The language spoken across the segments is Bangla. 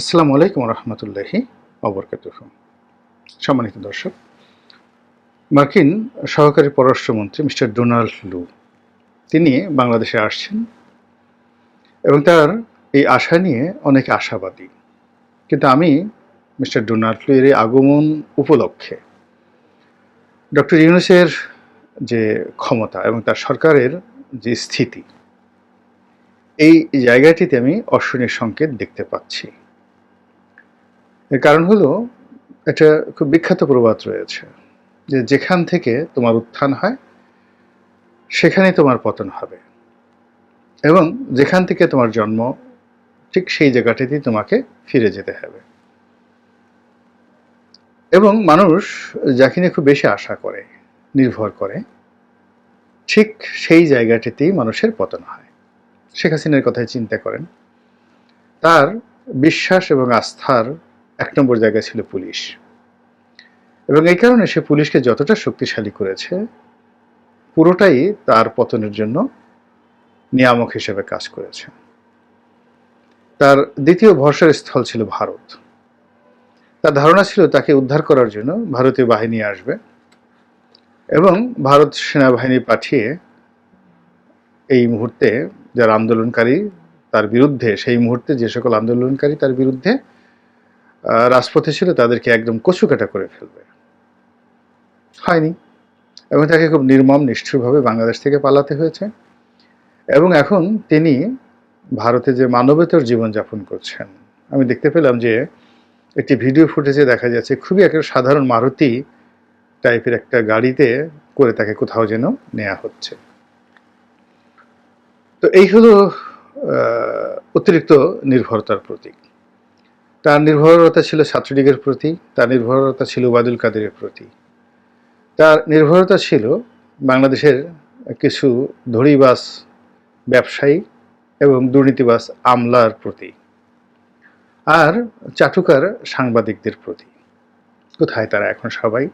আসসালামু আলাইকুম রহমতুল্লাহি অবরকাত সম্মানিত দর্শক, মার্কিন সহকারী পররাষ্ট্রমন্ত্রী মিস্টার ডোনাল্ড লু, তিনি বাংলাদেশে আসছেন এবং তার এই আশা নিয়ে অনেক আশাবাদী। কিন্তু আমি মিস্টার ডোনাল্ড লু এর আগমন উপলক্ষে ডক্টর ইউনুসের যে ক্ষমতা এবং তার সরকারের যে স্থিতি, এই জায়গাটিতে আমি অশ্বনীর সংকেত দেখতে পাচ্ছি। এর কারণ হলো একটা খুব বিখ্যাত প্রবাদ রয়েছে যে যেখান থেকে তোমার উত্থান হয় সেখানে তোমার পতন হবে। এবং যেখান থেকে তোমার জন্ম, ঠিক সেই জায়গাটিতেই তোমাকে ফিরে যেতে হবে। এবং মানুষ যাকে নিয়ে খুব বেশি আশা করে, নির্ভর করে, ঠিক সেই জায়গাটিতেই মানুষের পতন হয়। শেখ হাসিনার কথায় চিন্তা করেন, তার বিশ্বাস এবং আস্থার এক নম্বর জায়গা ছিল পুলিশ। এবং এই কারণে সে পুলিশকে যতটা শক্তিশালী করেছে, পুরোটাই তার পতনের জন্য নিয়ামক হিসেবে কাজ করেছে। তার দ্বিতীয় ভরসার স্থল ছিল ভারত। তার ধারণা ছিল তাকে উদ্ধার করার জন্য ভারতীয় বাহিনী আসবে এবং ভারত সেনাবাহিনী পাঠিয়ে এই মুহূর্তে যারা আন্দোলনকারী তার বিরুদ্ধে, সেই মুহূর্তে যে সকল আন্দোলনকারী তার বিরুদ্ধে রাজপথে ছিল, তাদেরকে একদম কচুকাটা করে ফেলবে। হয়নি। এবং তাকে খুব নির্মম, নিষ্ঠুরভাবে বাংলাদেশ থেকে পালাতে হয়েছে। এবং এখন তিনি ভারতে যে মানবেতর জীবনযাপন করছেন, আমি দেখতে পেলাম যে একটি ভিডিও ফুটেজে দেখা যাচ্ছে, খুবই একটা সাধারণ মারুতি টাইপের একটা গাড়িতে করে তাকে কোথাও যেন নেওয়া হচ্ছে। তো এই হলো অতিরিক্ত নির্ভরতার প্রতীক। তার নির্ভরতা ছিল ছাত্রলীগের প্রতি, তার নির্ভরতা ছিল ওবায়দুল কাদেরের প্রতি। তার নির্ভরতা ছিল বাংলাদেশের কিছু ধড়িবাস ব্যবসায়ী এবং দুর্নীতিবাস আমলার প্রতি আর চাটুকার সাংবাদিকদের প্রতি। কোথায় তারা এখন সবাই?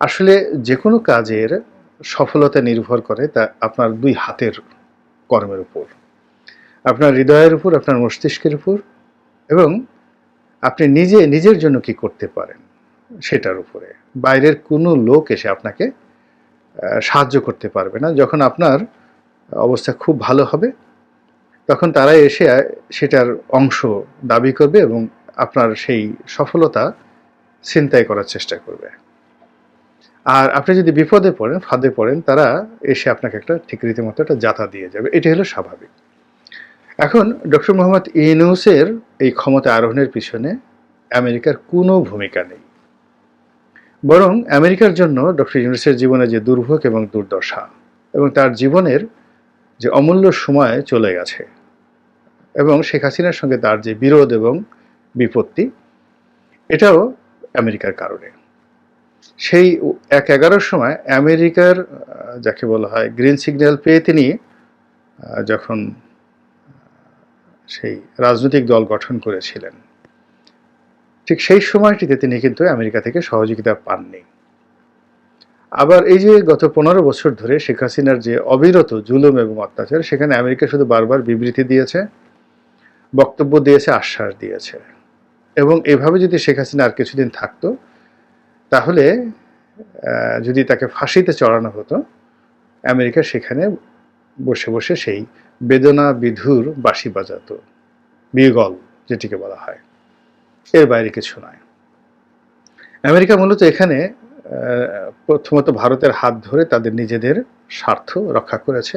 আসলে যে কোনো কাজের সফলতা নির্ভর করে তা আপনার দুই হাতের কর্মের উপর। আপনার হৃদয়ের উপর, আপনার মস্তিষ্কের উপর এবং আপনি নিজে, নিজের জন্য কি করতে পারেন সেটার উপরে। বাইরের কোনো লোক এসে আপনাকে সাহায্য করতে পারবে না। যখন আপনার অবস্থা খুব ভালো হবে, তখন তারা এসে সেটার অংশ দাবি করবে এবং আপনার সেই সফলতা চিন্তাই করার চেষ্টা করবে। আর আপনি যদি বিপদে পড়েন, ফাঁদে পড়েন, তারা এসে আপনাকে একটা ঠিক রীতিমতো একটা যাতা দিয়ে যাবে। এটি হলো স্বাভাবিক। এখন ডক্টর মোহাম্মদ ইনুসের এই ক্ষমতা আরোহণের পিছনে আমেরিকার কোনো ভূমিকা নেই। বরং আমেরিকার জন্য ডক্টর ইউনুসের জীবনে যে দুর্ভোগ এবং দুর্দশা এবং তার জীবনের যে অমূল্য সময় চলে গেছে এবং শেখ হাসিনার সঙ্গে তার যে বিরোধ এবং বিপত্তি, এটাও আমেরিকার কারণে। সেই এক এগারোর সময় আমেরিকার যাকে বলা হয় গ্রিন সিগন্যাল পেয়ে তিনি যখন সেই রাজনৈতিক দল গঠন করেছিলেন। ঠিক সেই সময়টিতে তিনি কিন্তু আমেরিকা থেকে সহযোগিতা পাননি। আবার এই যে গত পনেরো বছর ধরে শেখ হাসিনার যে অবিরত জুলুম এবং অত্যাচার, সেখানে আমেরিকা শুধু বারবার বিবৃতি দিয়েছে, বক্তব্য দিয়েছে, আশ্বাস দিয়েছে। এবং এভাবে যদি শেখ হাসিনা আর কিছুদিন থাকতো, তাহলে যদি তাকে ফাঁসিতে চড়ানো হতো, আমেরিকা সেখানে বসে বসে সেই বেদনা বিধুর বাঁশি বাজাত বিগল যেটিকে বলা হয়। এর বাইরে কিছু নয়। আমেরিকা মূলত এখানে প্রথমত ভারতের হাত ধরে তাদের নিজেদের স্বার্থ রক্ষা করেছে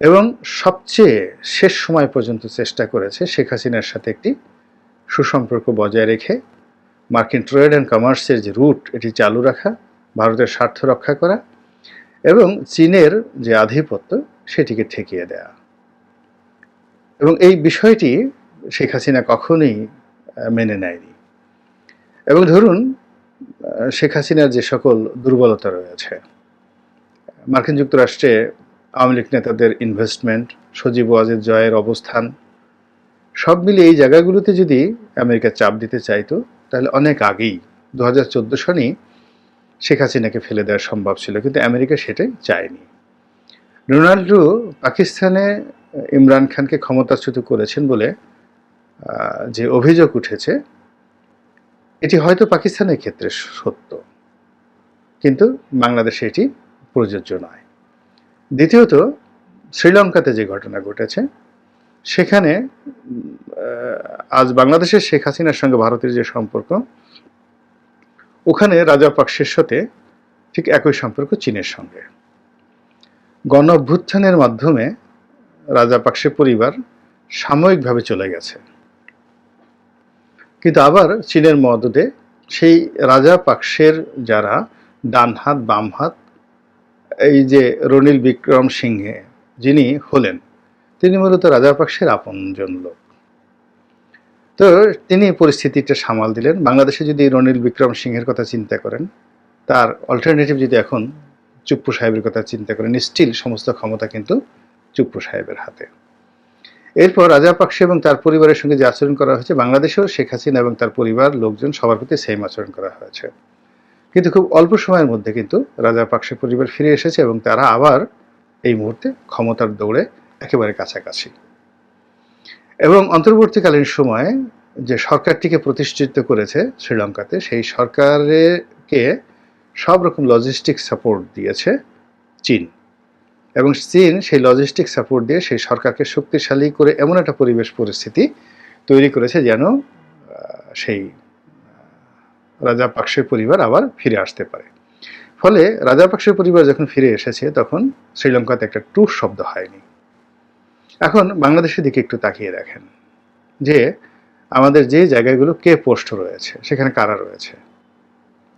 এবং সবচেয়ে শেষ সময় পর্যন্ত চেষ্টা করেছে শেখ হাসিনার সাথে একটি সুসম্পর্ক বজায় রেখে, মার্কিন ট্রেড অ্যান্ড কমার্সের যে রুট, এটি চালু রাখা, ভারতের স্বার্থ রক্ষা করা এবং চীনের যে আধিপত্য সেটিকে ঠেকিয়ে দেয়া। এবং এই বিষয়টি শেখ হাসিনা কখনোই মেনে নেয়নি। এবং ধরুন শেখ হাসিনার যে সকল দুর্বলতা রয়েছে, মার্কিন যুক্তরাষ্ট্রে আওয়ামী লীগ নেতাদের ইনভেস্টমেন্ট সজীব ওয়াজেদ জয়ের অবস্থান, সব মিলিয়ে এই জায়গাগুলোতে যদি আমেরিকা চাপ দিতে চাইতো, তাহলে অনেক আগেই, দু হাজার চোদ্দ সনেই শেখ হাসিনাকে ফেলে দেওয়া সম্ভব ছিল, কিন্তু আমেরিকা সেটাই চায়নি। রোনাল্ডো পাকিস্তানে ইমরান খানকে ক্ষমতাচ্যুত করেছেন বলে যে অভিযোগ উঠেছে, এটি হয়তো পাকিস্তানের ক্ষেত্রে সত্য। কিন্তু বাংলাদেশে এটি প্রযোজ্য নয়। দ্বিতীয়ত, শ্রীলঙ্কাতে যে ঘটনা ঘটেছে, সেখানে আজ বাংলাদেশের শেখ হাসিনার সঙ্গে ভারতের যে সম্পর্ক, ওখানে রাজাপাকসের সাথে ঠিক একই সম্পর্ক চীনের সঙ্গে। গণ অভ্যুত্থানের মাধ্যমে রাজাপাকসে পরিবার সাময়িকভাবে চলে গেছে। কিন্তু আবার চীনের মদদে সেই রাজা পাকসের যারা ডান হাত বাম হাত এই যে রনিল বিক্রম সিংহে যিনি হলেন, তিনি মূলত রাজা পাকসের আপনজন লোক। তো তিনি পরিস্থিতিটা সামাল দিলেন। বাংলাদেশে যদি রনিল বিক্রম সিংহের কথা চিন্তা করেন, তার অল্টারনেটিভ যদি এখন চুপ্পু সাহেবের কথা চিন্তা করেন। স্টিল সমস্ত ক্ষমতা কিন্তু চুপ্পু সাহেবের হাতে। এরপর রাজা পাকসে এবং তার পরিবারের সঙ্গে যে আচরণ করা হয়েছে, বাংলাদেশেও শেখ হাসিনা এবং তার পরিবার লোকজন সবার প্রতি সেম আচরণ করা হয়েছে। কিন্তু খুব অল্প সময়ের মধ্যে কিন্তু রাজা পাকসে পরিবার ফিরে এসেছে এবং তারা আবার এই মুহূর্তে ক্ষমতার দৌড়ে একেবারে কাছাকাছি। এবং অন্তর্বর্তীকালীন সময়ে যে সরকারটিকে প্রতিষ্ঠিত করেছে শ্রীলঙ্কাতে, সেই সরকারকে সব রকম লজিস্টিক সাপোর্ট দিয়েছে চীন। এবং চীন সেই লজিস্টিক সাপোর্ট দিয়ে সেই সরকারকে শক্তিশালী করে এমন একটা পরিবেশ পরিস্থিতি তৈরি করেছে যেন সেই রাজা পাকসের পরিবার আবার ফিরে আসতে পারে। ফলে রাজা পাকসের পরিবার যখন ফিরে এসেছে, তখন শ্রীলঙ্কাতে একটা ট্যুর শব্দ হয়নি। এখন বাংলাদেশের দিকে একটু তাকিয়ে দেখেন যে, আমাদের যে জায়গাগুলো কে পোস্ট রয়েছে, সেখানে কারা রয়েছে?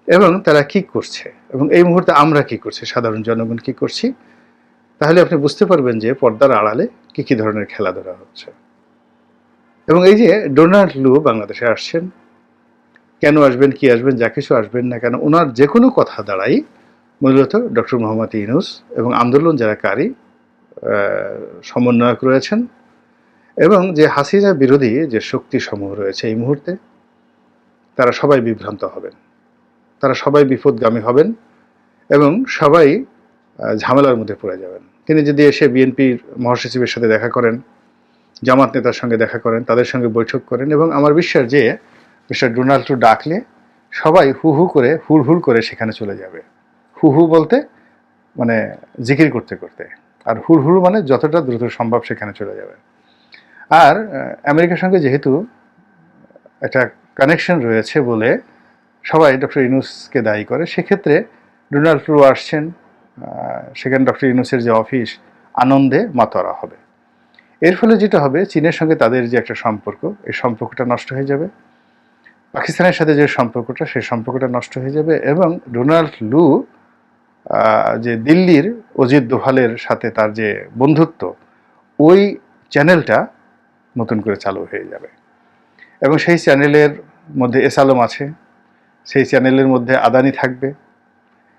এবং তারা কি করছে? এবং এই মুহূর্তে আমরা কি করছি? সাধারণ জনগণ কি করছি? তাহলে আপনি বুঝতে পারবেন যে পর্দার আড়ালে কি কি ধরনের খেলাধুলা হচ্ছে। এবং এই যে ডোনাল্ড লু বাংলাদেশে আসছেন, কেন আসবেন, কি আসবেন, যা কিছু আসবেন না কেন, ওনার যে কোনো কথা দ্বারাই মূলত ডক্টর মোহাম্মদ ইউনুস এবং আন্দোলন যারা কারি সমন্বয়ক রয়েছেন এবং যে হাসিনা বিরোধী যে শক্তি সমূহ রয়েছে এই মুহূর্তে, তারা সবাই বিভ্রান্ত হবেন। তারা সবাই বিপদগামী হবেন এবং সবাই ঝামেলার মধ্যে পড়ে যাবেন। তিনি যদি এসে বিএনপির মহাসচিবের সাথে দেখা করেন, জামাত নেতার সঙ্গে দেখা করেন, তাদের সঙ্গে বৈঠক করেন এবং আমার বিশ্বাস যে মিস্টার ডোনাল্ড ট্রু ডাকলে সবাই হু হু করে হুড় হুড় করে সেখানে চলে যাবে। হু হু বলতে মানে জিকির করতে করতে। আর হুড় হুড় মানে যতটা দ্রুত সম্ভব সেখানে চলে যাবে। আর আমেরিকার সঙ্গে যেহেতু একটা কানেকশন রয়েছে বলে সবাই ডক্টর ইউনুসকে দায়ী করে। সেক্ষেত্রে ডোনাল্ড ট্রু আসছেন সেখানে ডক্টর ইউনুসের যে অফিস, আনন্দে মাতোয়ারা হবে। এর ফলে যেটা হবে, চীনের সঙ্গে তাদের যে একটা সম্পর্ক, এই সম্পর্কটা নষ্ট হয়ে যাবে। পাকিস্তানের সাথে যে সম্পর্কটা, সেই সম্পর্কটা নষ্ট হয়ে যাবে এবং ডোনাল্ড লু যে দিল্লির অজিত দোভালের সাথে তার যে বন্ধুত্ব, ওই চ্যানেলটা নতুন করে চালু হয়ে যাবে। এবং সেই চ্যানেলের মধ্যে এস আলম আছে সেই চ্যানেলের মধ্যে আদানি থাকবে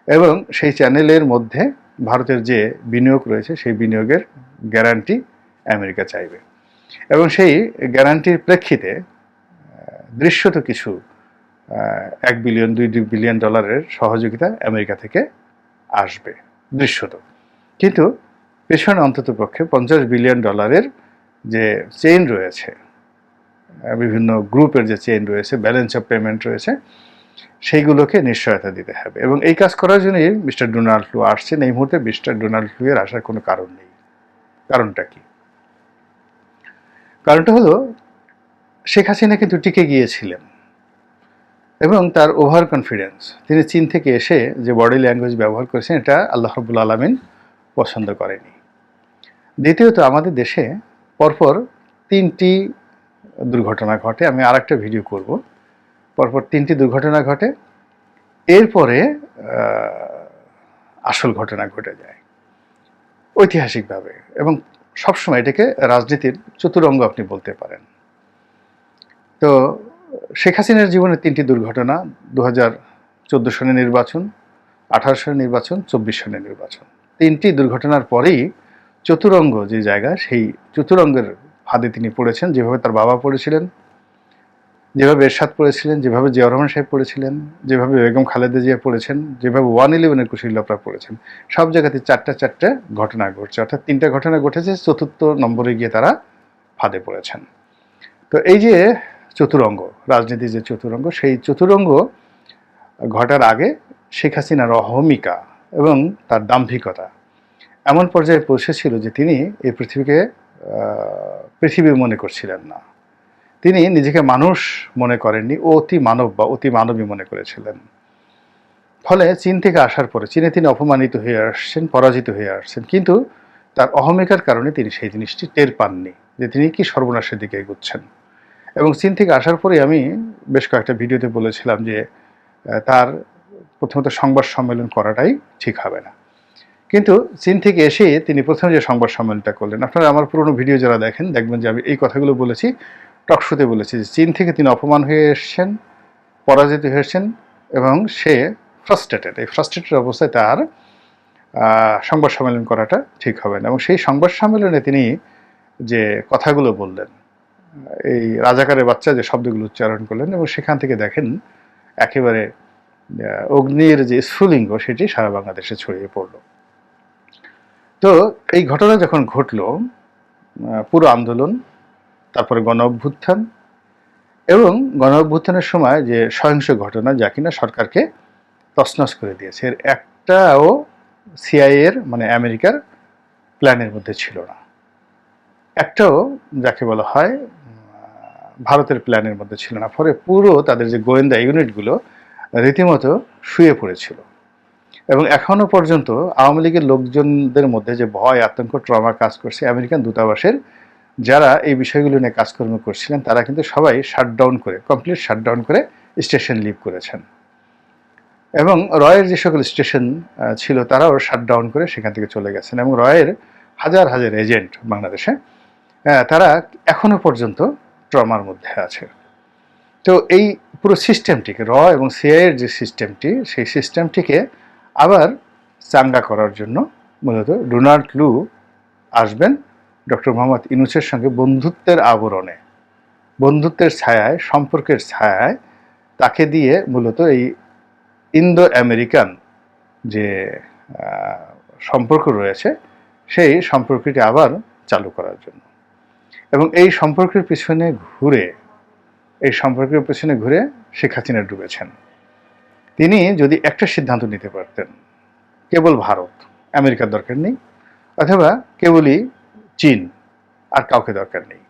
এবং সেই চ্যানেলের মধ্যে ভারতের যে বিনিয়োগ রয়েছে, সেই বিনিয়োগের গ্যারান্টি আমেরিকা চাইবে। এবং সেই গ্যারান্টির প্রেক্ষিতে দৃশ্যত কিছু এক বিলিয়ন, দুই দুই বিলিয়ন ডলারের সহযোগিতা আমেরিকা থেকে আসবে, দৃশ্যত। কিন্তু পেছনে অন্তত পক্ষে পঞ্চাশ বিলিয়ন ডলারের যে চেইন রয়েছে বিভিন্ন গ্রুপের যে চেইন রয়েছে, ব্যালেন্স অফ পেমেন্ট রয়েছে সেইগুলোকে নিশ্চয়তা দিতে হবে। এবং এই কাজ করার জন্যই মিস্টার ডোনাল্ড লু আসছেন। এই মুহূর্তে মিস্টার ডোনাল্ড এর আসার কোনো কারণ নেই। কারণটা কি? কারণটা হলো, শেখ হাসিনা কিন্তু টিকে গিয়েছিলেন। এবং তার ওভার কনফিডেন্স তিনি চীন থেকে এসে যে বডি ল্যাঙ্গুয়েজ ব্যবহার করেছেন, এটা আল্লাহ রবুল আলমিন পছন্দ করেনি দ্বিতীয়ত, আমাদের দেশে পরপর তিনটি দুর্ঘটনা ঘটে। আমি আর একটা ভিডিও করব। পরপর তিনটি দুর্ঘটনা ঘটে। এরপরে আসল ঘটনা ঘটে যায়। ঐতিহাসিকভাবে এবং সবসময় এটাকে রাজনীতির চতুরঙ্গ আপনি বলতে পারেন। তো, শেখ হাসিনার জীবনে তিনটি দুর্ঘটনা দু হাজার চোদ্দ সনের নির্বাচন, আঠারো সনের নির্বাচন, চব্বিশ সনের নির্বাচন। তিনটি দুর্ঘটনার পরেই চতুরঙ্গ যে জায়গা, সেই চতুরঙ্গের ফাঁদে তিনি পড়েছেন। যেভাবে তার বাবা পড়েছিলেন যেভাবে এরশাদ পড়েছিলেন, যেভাবে জিয়া রহমান সাহেব পড়েছিলেন, যেভাবে বেগম খালেদা জিয়া পড়েছেন, যেভাবে ওয়ান ইলেভেনের কুশিল্লাপরা পড়েছেন, সব জায়গাতে চারটা চারটে ঘটনা ঘটছে। অর্থাৎ তিনটা ঘটনা ঘটেছে, চতুর্থ নম্বরে গিয়ে তারা ফাঁদে পড়েছেন। তো এই যে চতুরঙ্গ, রাজনীতির যে চতুরঙ্গ, সেই চতুরঙ্গ ঘটার আগে শেখ হাসিনার অহমিকা এবং তার দাম্ভিকতা এমন পর্যায়ে পৌঁছেছিল যে তিনি এই পৃথিবীকে পৃথিবী মনে করছিলেন না। তিনি নিজেকে মানুষ মনে করেননি, ও অতি মানব বা অতি মানবী মনে করেছিলেন। ফলে চীন থেকে আসার পরে চীনে তিনি অপমানিত হয়ে আসছেন, পরাজিত হয়ে আসছেন। কিন্তু তার অহমিকার কারণে তিনি সেই জিনিসটি টের পাননি যে তিনি কি সর্বনাশের দিকে এগুচ্ছেন। এবং চীন থেকে আসার পরে আমি বেশ কয়েকটা ভিডিওতে বলেছিলাম যে তার প্রথমত সংবাদ সম্মেলন করাটাই ঠিক হবে না। কিন্তু চীন থেকে এসে তিনি প্রথমে যে সংবাদ সম্মেলনটা করলেন, আপনারা আমার পুরনো ভিডিও যারা দেখেন, দেখবেন যে আমি এই কথাগুলো বলেছি। টকশোতে বলেছি যে চীন থেকে তিনি অপমান হয়ে এসেছেন, পরাজিত হয়েছেন এবং সে ফ্রাস্ট্রেটেড এই ফ্রাস্ট্রেটেড অবস্থায় তার সংবাদ সম্মেলন করাটা ঠিক হবে না। এবং সেই সংবাদ সম্মেলনে তিনি যে কথাগুলো বললেন, এই রাজাকারের বাচ্চা যে শব্দগুলো উচ্চারণ করলেন এবং সেখান থেকে দেখেন একেবারে অগ্নির যে স্ফুলিঙ্গ সেটি সারা বাংলাদেশে ছড়িয়ে পড়ল। তো এই ঘটনা যখন ঘটল পুরো আন্দোলন তারপরে গণ অভ্যুত্থান এবং গণ অভ্যুত্থানের সময় যে সহিংস ঘটনা যা কিনা সরকারকে তছনছ করে দিয়েছে। এর একটাও সিআইএর মানে আমেরিকার প্ল্যানের মধ্যে ছিল না। একটাও যাকে বলা হয় ভারতের প্ল্যানের মধ্যে ছিল না। ফলে পুরো তাদের যে গোয়েন্দা ইউনিটগুলো রীতিমতো শুয়ে পড়েছিল। এবং এখনও পর্যন্ত আওয়ামী লীগের লোকজনদের মধ্যে যে ভয়, আতঙ্ক, ট্রমা কাজ করছে আমেরিকান দূতাবাসের যারা এই বিষয়গুলো নিয়ে কাজকর্ম করছিলেন, তারা কিন্তু সবাই শাটডাউন করে কমপ্লিট শাটডাউন করে স্টেশন লিভ করেছেন। এবং রয়ের যে সকল স্টেশন ছিল, তারাও শাটডাউন করে সেখান থেকে চলে গেছেন। এবং রয়ের হাজার হাজার এজেন্ট বাংলাদেশে তারা এখনও পর্যন্ত ট্রমার মধ্যে আছে। তো এই পুরো সিস্টেমটিকে র এবং সিআইয়ের যে সিস্টেমটি সেই সিস্টেমটিকে আবার চাঙ্গা করার জন্য মূলত ডোনাল্ড লু আসবেন। ডক্টর মোহাম্মদ ইনুসের সঙ্গে বন্ধুত্বের আবরণে, বন্ধুত্বের ছায়ায়, সম্পর্কের ছায়ায় তাকে দিয়ে মূলত এই ইন্দো আমেরিকান যে সম্পর্ক রয়েছে, সেই সম্পর্কটি আবার চালু করার জন্য। এবং এই সম্পর্কের পিছনে ঘুরে, এই সম্পর্কের পিছনে ঘুরে শেখ হাসিনা ডুবেছেন। তিনি যদি একটা সিদ্ধান্ত নিতে পারতেন, কেবল ভারত, আমেরিকার দরকার নেই, অথবা কেবলই চীন আর কাউকে দরকার নেই।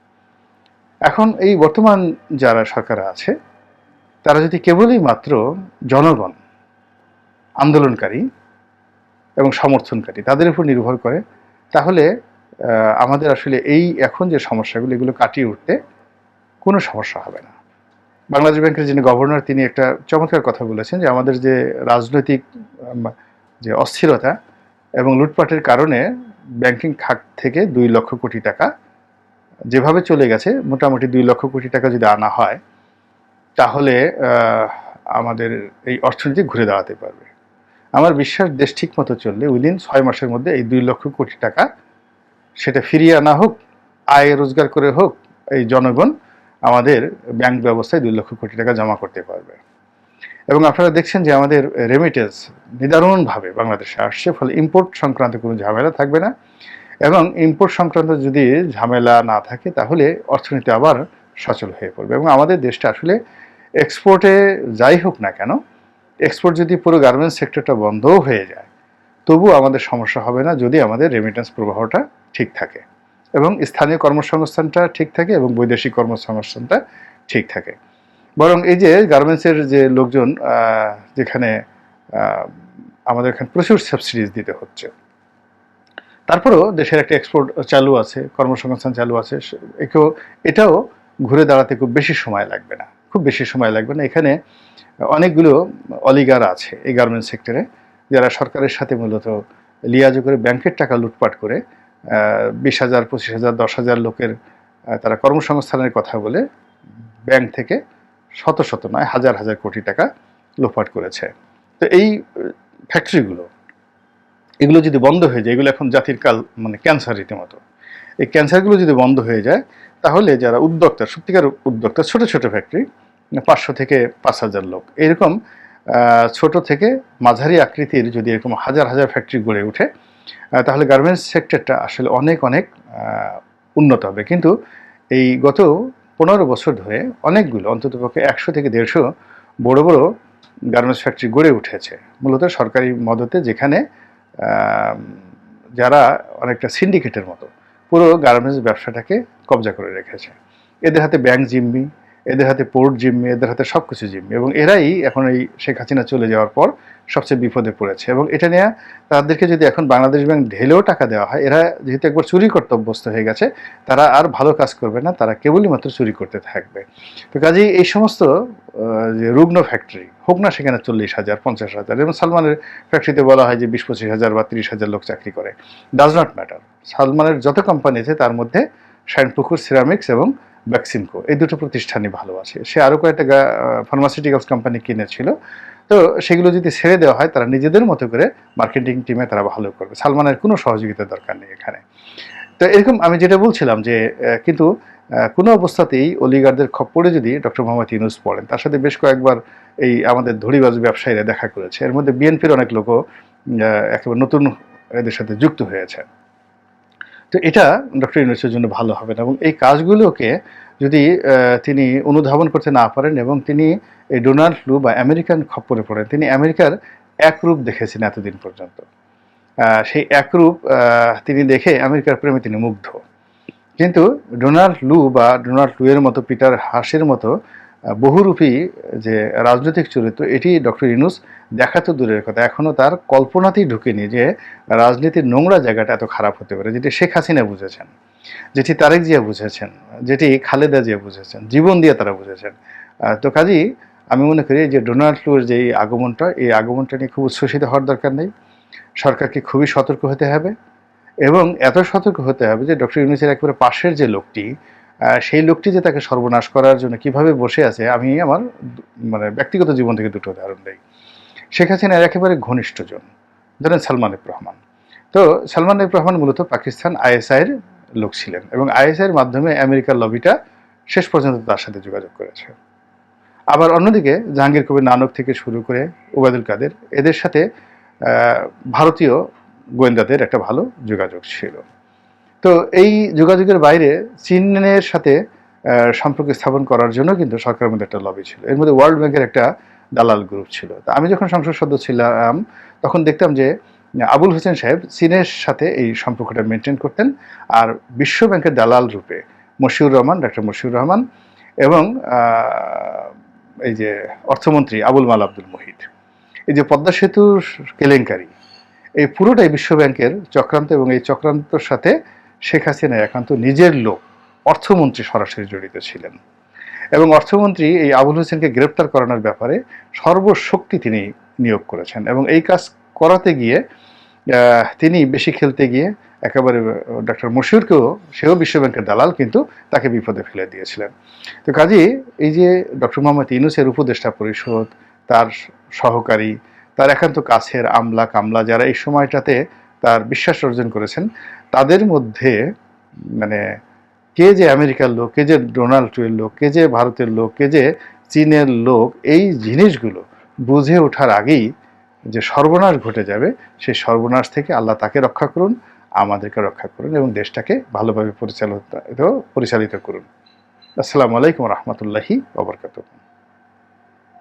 এখন এই বর্তমান যারা সরকার আছে, তারা যদি কেবলই মাত্র জনগণ, আন্দোলনকারী এবং সমর্থনকারী, তাদের উপর নির্ভর করে, তাহলে আমাদের আসলে এই এখন যে সমস্যাগুলো, এগুলো কাটিয়ে উঠতে কোনো সমস্যা হবে না। বাংলাদেশ ব্যাংকের যিনি গভর্নর, তিনি একটা চমৎকার কথা বলেছেন যে, আমাদের যে রাজনৈতিক যে অস্থিরতা এবং লুটপাটের কারণে ব্যাংকিং খাত থেকে দুই লক্ষ কোটি টাকা যেভাবে চলে গেছে, মোটামুটি দুই লক্ষ কোটি টাকা যদি আনা হয়, তাহলে আমাদের এই অর্থনীতি ঘুরে দাঁড়াতে পারবে। আমার বিশ্বাস দেশ ঠিক মতো চললে উইদিন ছয় মাসের মধ্যে এই দুই লক্ষ কোটি টাকা সেটা ফিরিয়ে আনা হোক, আয় রোজগার করে হোক, এই জনগণ আমাদের ব্যাংক ব্যবস্থায় দুই লক্ষ কোটি টাকা জমা করতে পারবে। এবং আপনারা দেখছেন যে আমাদের রেমিটেন্স নিদারুণভাবে বাংলাদেশে আসছে, ফলে ইম্পোর্ট সংক্রান্ত কোনো ঝামেলা থাকবে না। এবং ইম্পোর্ট সংক্রান্ত যদি ঝামেলা না থাকে, তাহলে অর্থনীতি আবার সচল হয়ে পড়বে। এবং আমাদের দেশটা আসলে এক্সপোর্টে যাই হোক না কেন এক্সপোর্ট যদি পুরো গার্মেন্টস সেক্টরটা বন্ধও হয়ে যায় তবু আমাদের সমস্যা হবে না যদি আমাদের রেমিটেন্স প্রবাহটা ঠিক থাকে। এবং স্থানীয় কর্মসংস্থানটা ঠিক থাকে এবং বৈদেশিক কর্মসংস্থানটা ঠিক থাকে। বরং এই যে গার্মেন্টসের যে লোকজন যেখানে আমাদের এখানে প্রচুর সাবসিডিজ দিতে হচ্ছে। তারপরেও দেশের একটা এক্সপোর্ট চালু আছে, কর্মসংস্থান চালু আছে একেও, এটাও ঘুরে দাঁড়াতে খুব বেশি সময় লাগবে না। খুব বেশি সময় লাগবে না। এখানে অনেকগুলো অলিগার আছে এই গার্মেন্টস সেক্টরে যারা সরকারের সাথে মূলত লিয়াজো করে ব্যাংকের টাকা লুটপাট করে বিশ হাজার, পঁচিশ হাজার, দশ হাজার লোকের তারা কর্মসংস্থানের কথা বলে ব্যাংক থেকে শত শত নয়, হাজার হাজার কোটি টাকা লোপাট করেছে। তো এই ফ্যাক্টরিগুলো এগুলো যদি বন্ধ হয়ে যায়, এগুলো এখন জাতির কাল মানে ক্যান্সার রীতিমতো। এই ক্যান্সারগুলো যদি বন্ধ হয়ে যায়, তাহলে যারা উদ্যোক্তা, সত্যিকার উদ্যোক্তা, ছোট ছোট ফ্যাক্টরি পাঁচশো থেকে পাঁচ হাজার লোক, এরকম ছোট থেকে মাঝারি আকৃতির যদি এরকম হাজার হাজার ফ্যাক্টরি গড়ে ওঠে তাহলে গার্মেন্টস সেক্টরটা আসলে অনেক অনেক উন্নত হবে। কিন্তু এই গত পনেরো বছর ধরে অনেকগুলো অন্ততপক্ষে একশো থেকে দেড়শো বড় বড় গার্মেন্টস ফ্যাক্টরি গড়ে উঠেছে। মূলত সরকারি মদতে যেখানে যারা অনেকটা সিন্ডিকেটের মতো, পুরো গার্মেন্টস ব্যবসাটাকে কবজা করে রেখেছে। এদের হাতে ব্যাংক জিম্মি এদের হাতে পোর্ট জিম্মি, এদের হাতে সব কিছু জিম্মি। এবং এরাই এখন এই শেখ হাসিনা চলে যাওয়ার পর সবচেয়ে বিপদে পড়েছে। এবং এটা নিয়ে তাদেরকে যদি এখন বাংলাদেশ ব্যাংক ঢেলেও টাকা দেওয়া হয়, এরা যেহেতু একবার চুরি করতে অভ্যস্ত হয়ে গেছে, তারা আর ভালো কাজ করবে না, তারা কেবলই মাত্র চুরি করতে থাকবে। তো কাজেই এই সমস্ত যে রুগ্ন ফ্যাক্টরি হোক না সেখানে চল্লিশ হাজার, পঞ্চাশ হাজার এবং সালমানের ফ্যাক্টরিতে বলা হয় যে বিশ পঁচিশ হাজার বা তিরিশ হাজার লোক চাকরি করে। ডাজ নট ম্যাটার সালমানের যত কোম্পানি আছে, তার মধ্যে শাইনপুকুর সিরামিক্স এবং ভ্যাকসিনকো এই দুটো প্রতিষ্ঠানই ভালো আছে। সে আরও কয়েকটা ফার্মাসিউটিক্যালস কোম্পানি কিনেছিল। তো সেগুলো যদি ছেড়ে দেওয়া হয়, তারা নিজেদের মতো করে মার্কেটিং টিমে তারা ভালো করবে। সালমানের কোনো সহযোগিতার দরকার নেই এখানে। তো এরকম আমি যেটা বলছিলাম যে কিন্তু কোনো অবস্থাতেই অলিগারদের খপ্পরে যদি ডক্টর মোহাম্মদ ইউনুস পড়েন, তার সাথে বেশ কয়েকবার এই আমাদের ধড়িবাজ ব্যবসায়ীরা দেখা করেছে। এর মধ্যে বিএনপির অনেক লোকও একেবারে নতুন এদের সাথে যুক্ত হয়েছে। তো এটা ডক্টর ইউনুসের জন্য ভালো হবে না এবং এই কাজগুলোকে যদি তিনি অনুধাবন করতে না পারেন এবং তিনি এই ডোনাল্ড লু বা আমেরিকান খপ্পরে পড়েন, তিনি আমেরিকার একরূপ দেখেছেন এতদিন পর্যন্ত। সেই একরূপ তিনি দেখে আমেরিকার প্রেমে তিনি মুগ্ধ। কিন্তু ডোনাল্ড লু বা ডোনাল্ড লুয়ের মতো পিটার হাসের মতো বহুরূপী যে রাজনৈতিক চরিত্র, এটি ডক্টর ইনুস দেখা তো দূরের কথা এখনও তার কল্পনাতেই ঢুকেনি যে রাজনীতির নোংরা জায়গাটা এত খারাপ হতে পারে, যেটি শেখ হাসিনা বুঝেছেন, যেটি তারেক জিয়া বুঝেছেন, যেটি খালেদা জিয়া বুঝেছেন, জীবন দিয়ে তারা বুঝেছেন। তো কাজেই আমি মনে করি যে ডোনাল্ড লুর যে এই আগমনটা এই আগমনটা নিয়ে খুব উচ্ছ্বসিত হওয়ার দরকার নেই। সরকারকে খুবই সতর্ক হতে হবে এবং এত সতর্ক হতে হবে যে ডক্টর ইউনুসের একেবারে পাশের যে লোকটি সেই লোকটি যে তাকে সর্বনাশ করার জন্য কীভাবে বসে আছে, আমি আমার মানে ব্যক্তিগত জীবন থেকে দুটো উদাহরণ দিই। শেখ হাসিনার একেবারে ঘনিষ্ঠজন ধরেন সালমান এফ রহমান। তো সালমান এফ রহমান মূলত পাকিস্তান আইএসআইয়ের লোক ছিলেন এবং আইএসআইয়ের মাধ্যমে আমেরিকার লবিটা শেষ পর্যন্ত তার সাথে যোগাযোগ করেছে। আবার অন্যদিকে জাহাঙ্গীর কবির নানক থেকে শুরু করে ওবায়দুল কাদের, এদের সাথে ভারতীয় গোয়েন্দাদের একটা ভালো যোগাযোগ ছিল। তো এই যোগাযোগের বাইরে চীনের সাথে সম্পর্ক স্থাপন করার জন্য কিন্তু সরকারের মধ্যে একটা লবি ছিল। এর মধ্যে ওয়ার্ল্ড ব্যাংকের একটা দালাল গ্রুপ ছিল। তা আমি যখন সংসদ সদস্য ছিলাম, তখন দেখতাম যে, আবুল হোসেন সাহেব চীনের সাথে এই সম্পর্কটা মেনটেন করতেন আর বিশ্ব ব্যাংকের দালাল রূপে মশিউর রহমান, ডাক্তার মশিউর রহমান এবং এই যে অর্থমন্ত্রী আবুল মাল আব্দুল মুহিত। এই যে পদ্মা সেতুর কেলেঙ্কারি, এই পুরোটাই বিশ্ব ব্যাংকের চক্রান্ত এবং এই চক্রান্তর সাথে শেখ হাসিনা একান্ত নিজের লোক, অর্থমন্ত্রী সরাসরি জড়িত ছিলেন। এবং অর্থমন্ত্রী এই আবুল হোসেনকে গ্রেপ্তার করানোর ব্যাপারে সর্বশক্তি তিনি নিয়োগ করেছেন এবং এই কাজ করাতে গিয়ে তিনি বেশি খেলতে গিয়ে একেবারে ডক্টর মশিউরকেও, সেও বিশ্ব ব্যাংকের দালাল কিন্তু তাকে বিপদে ফেলে দিয়েছিলেন। তো কাজেই এই যে ডক্টর মোহাম্মদ ইউনুসের উপদেষ্টা পরিষদ, তার সহকারী, তার একান্ত কাছের আমলা কামলা যারা এই সময়টাতে তার বিশ্বাস অর্জন করেছেন, তাদের মধ্যে মানে কে যে আমেরিকার লোক, কে যে ডোনাল্ড ট্রাম্পের লোক, কে যে ভারতের লোক, কে যে চীনের লোক, এই জিনিসগুলো বুঝে ওঠার আগেই যে সর্বনাশ ঘটে যাবে, সেই সর্বনাশ থেকে আল্লাহ তাকে রক্ষা করুন, আমাদেরকে রক্ষা করুন এবং দেশটাকে ভালোভাবে পরিচালিত পরিচালিত করুন। আসসালামু আলাইকুম রহমতুল্লাহি ওবরকাতুহ